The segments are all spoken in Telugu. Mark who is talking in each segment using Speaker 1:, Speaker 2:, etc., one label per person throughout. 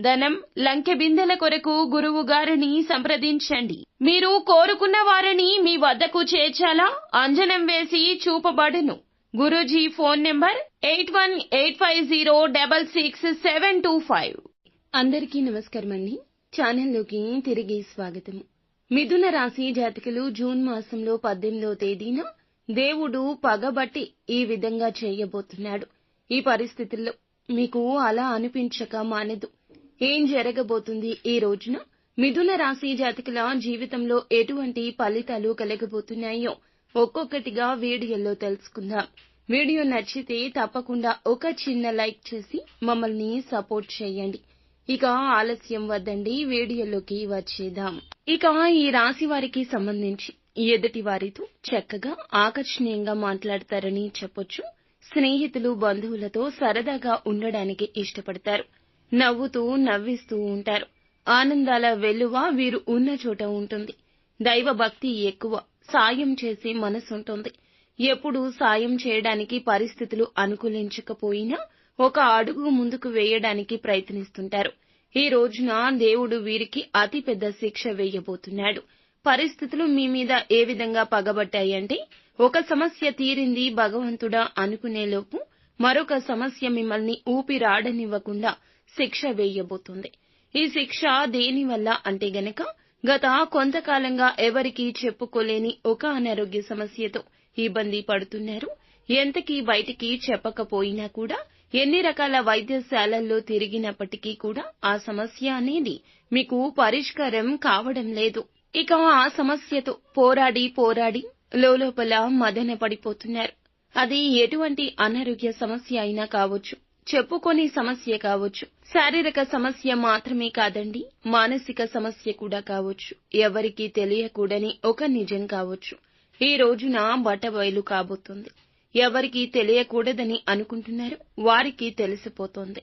Speaker 1: ధనం లంకె బిందెల కొరకు గురువు గారిని సంప్రదించండి. మీరు కోరుకున్న వారిని మీ వద్దకు చేర్చాలా? అంజనం వేసి చూపబడును. Guruji phone number eight one eight five zero double six seven two five. అందరికీ నమస్కారం అండి. ఛానల్లోకి తిరిగి స్వాగతం. మిథున రాశి జాతకులు జూన్ మాసంలో పద్దెనిమిదో తేదీన దేవుడు పగబట్టి ఈ విధంగా చేయబోతున్నాడు. ఈ పరిస్థితుల్లో మీకు అలా అనిపించక మానదు. ఏం జరగబోతుంది ఈ రోజున? మిథున రాశి జాతకుల జీవితంలో ఎటువంటి ఫలితాలు కలగబోతున్నాయో ఒక్కొక్కటిగా వీడియోలో తెలుసుకుందాం. వీడియో నచ్చితే తప్పకుండా ఒక చిన్న లైక్ చేసి మమ్మల్ని సపోర్ట్ చేయండి. ఇక ఆలస్యం వద్దండి వీడియోలోకి వచ్చేద్దాం. ఇక ఈ రాశి వారికి సంబంధించి ఎదుటి వారితో చక్కగా ఆకర్షణీయంగా మాట్లాడతారని చెప్పొచ్చు. స్నేహితులు బంధువులతో సరదాగా ఉండడానికి ఇష్టపడతారు. నవ్వుతూ నవ్విస్తూ ఉంటారు. ఆనందాల వెల్లువ వీరు ఉన్న చోట ఉంటుంది. దైవ భక్తి ఎక్కువ. సాయం చేసే మనసుంటుంది. ఎప్పుడు సాయం చేయడానికి పరిస్థితులు అనుకూలించకపోయినా ఒక అడుగు ముందుకు వేయడానికి ప్రయత్నిస్తుంటారు. ఈ రోజున దేవుడు వీరికి అతి పెద్ద శిక్ష వేయబోతున్నాడు. పరిస్థితులు మీ మీద ఏ విధంగా పగబట్టాయంటే ఒక సమస్య తీరింది భగవంతుడా అనుకునేలోపు మరొక సమస్య మిమ్మల్ని ఊపిరాడనివ్వకుండా శిక్ష వేయబోతుంది. ఈ శిక్ష దేనివల్ల అంటే గనక గత కొంతకాలంగా ఎవరికీ చెప్పుకోలేని ఒక అనారోగ్య సమస్యతో ఇబ్బంది పడుతున్నారు. ఎంతకీ బయటికి చెప్పకపోయినా కూడా ఎన్ని రకాల వైద్యశాలల్లో తిరిగినప్పటికీ కూడా ఆ సమస్య అనేది మీకు పరిష్కారం కావడం లేదు. ఇక ఆ సమస్యతో పోరాడి పోరాడి లోపల మదన పడిపోతున్నారు. అది ఎటువంటి అనారోగ్య సమస్య అయినా కావచ్చు. చెప్పుకొని సమస్య కావచ్చు. శారీరక సమస్య మాత్రమే కాదండి మానసిక సమస్య కూడా కావచ్చు. ఎవరికీ తెలియకూడని ఒక నిజం కావచ్చు. ఈ రోజున బట్టబయలు కాబోతుంది. ఎవరికీ తెలియకూడదని అనుకుంటున్నారు వారికి తెలిసిపోతోంది.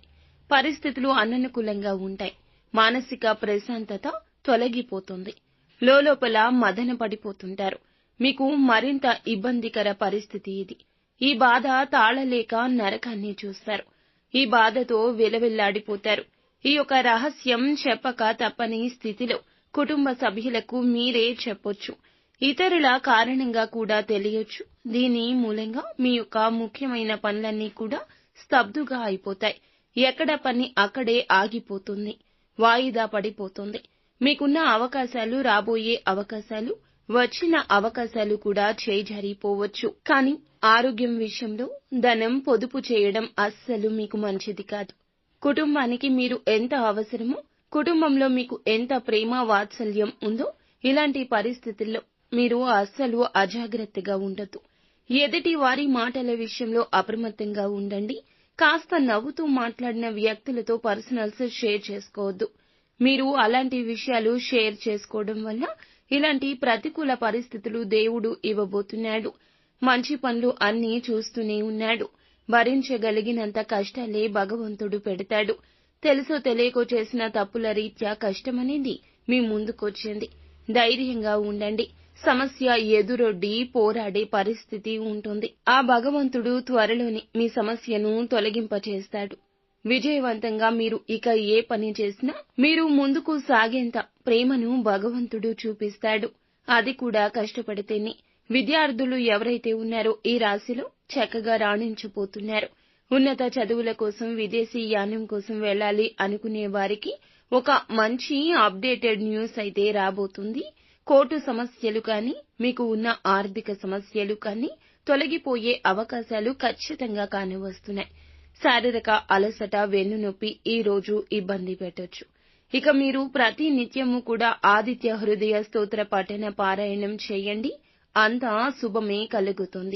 Speaker 1: పరిస్థితులు అననుకూలంగా ఉంటాయి. మానసిక ప్రశాంతత తొలగిపోతుంది. లోపల మదన పడిపోతుంటారు. మీకు మరింత ఇబ్బందికర పరిస్థితి ఇది. ఈ బాధ తాళలేక నరకాన్ని చూస్తారు. ఈ బాధతో విలవిల్లాడిపోతారు. ఈ యొక్క రహస్యం చెప్పక తప్పని స్థితిలో కుటుంబ సభ్యులకు మీరే చెప్పొచ్చు. ఇతరుల కారణంగా కూడా తెలియొచ్చు. దీని మూలంగా మీ యొక్క ముఖ్యమైన పనులన్నీ కూడా స్తబ్దుగా అయిపోతాయి. ఎక్కడ పని అక్కడే ఆగిపోతుంది. వాయిదా పడిపోతుంది. మీకున్న అవకాశాలు రాబోయే అవకాశాలు వచ్చిన అవకాశాలు కూడా చేజారిపోవచ్చు. కానీ ఆరోగ్యం విషయంలో ధనం పొదుపు చేయడం అస్సలు మీకు మంచిది కాదు. కుటుంబానికి మీరు ఎంత అవసరమో కుటుంబంలో మీకు ఎంత ప్రేమ వాత్సల్యం ఉందో ఇలాంటి పరిస్థితుల్లో మీరు అస్సలు అజాగ్రత్తగా ఉండదు ఎదుటి వారి మాటల విషయంలో అప్రమత్తంగా ఉండండి. కాస్త నవ్వుతూ మాట్లాడిన వ్యక్తులతో పర్సనల్స్ షేర్ చేసుకోవద్దు. మీరు అలాంటి విషయాలు షేర్ చేసుకోవడం వల్ల ఇలాంటి ప్రతికూల పరిస్థితులు దేవుడు ఇవ్వబోతున్నాడు. మంచి పనులు అన్నీ చూస్తూనే ఉన్నాడు. భరించగలిగినంత కష్టాలే భగవంతుడు పెడతాడు. తెలుసో తెలియకో చేసిన తప్పుల రీత్యా కష్టమనేది మీ ముందుకొచ్చింది. ధైర్యంగా ఉండండి. సమస్య ఎదురొడ్డి పోరాడే పరిస్థితి ఉంటుంది. ఆ భగవంతుడు త్వరలోనే మీ సమస్యను తొలగింపచేస్తాడు. విజయవంతంగా మీరు ఇక ఏ పని చేసినా మీరు ముందుకు సాగేంత ప్రేమను భగవంతుడు చూపిస్తాడు. అది కూడా కష్టపడితేనే విద్యార్థులు ఎవరైతే ఉన్నారో ఈ రాశిలో చక్కగా రాణించబోతున్నారు. ఉన్నత చదువుల కోసం విదేశీ యానం కోసం వెళ్ళాలి అనుకునే వారికి ఒక మంచి అప్డేటెడ్ న్యూస్ అయితే రాబోతుంది. కోర్టు సమస్యలు కానీ మీకు ఉన్న ఆర్థిక సమస్యలు కానీ తొలగిపోయే అవకాశాలు ఖచ్చితంగా కానివస్తున్నాయి. శారీరక అలసట వెన్నునొప్పి ఈ రోజు ఇబ్బంది పెట్టొచ్చు. ఇక మీరు ప్రతి నిత్యము కూడా ఆదిత్య హృదయ స్తోత్ర పఠన పారాయణం చేయండి. అంతా శుభమే కలుగుతుంది.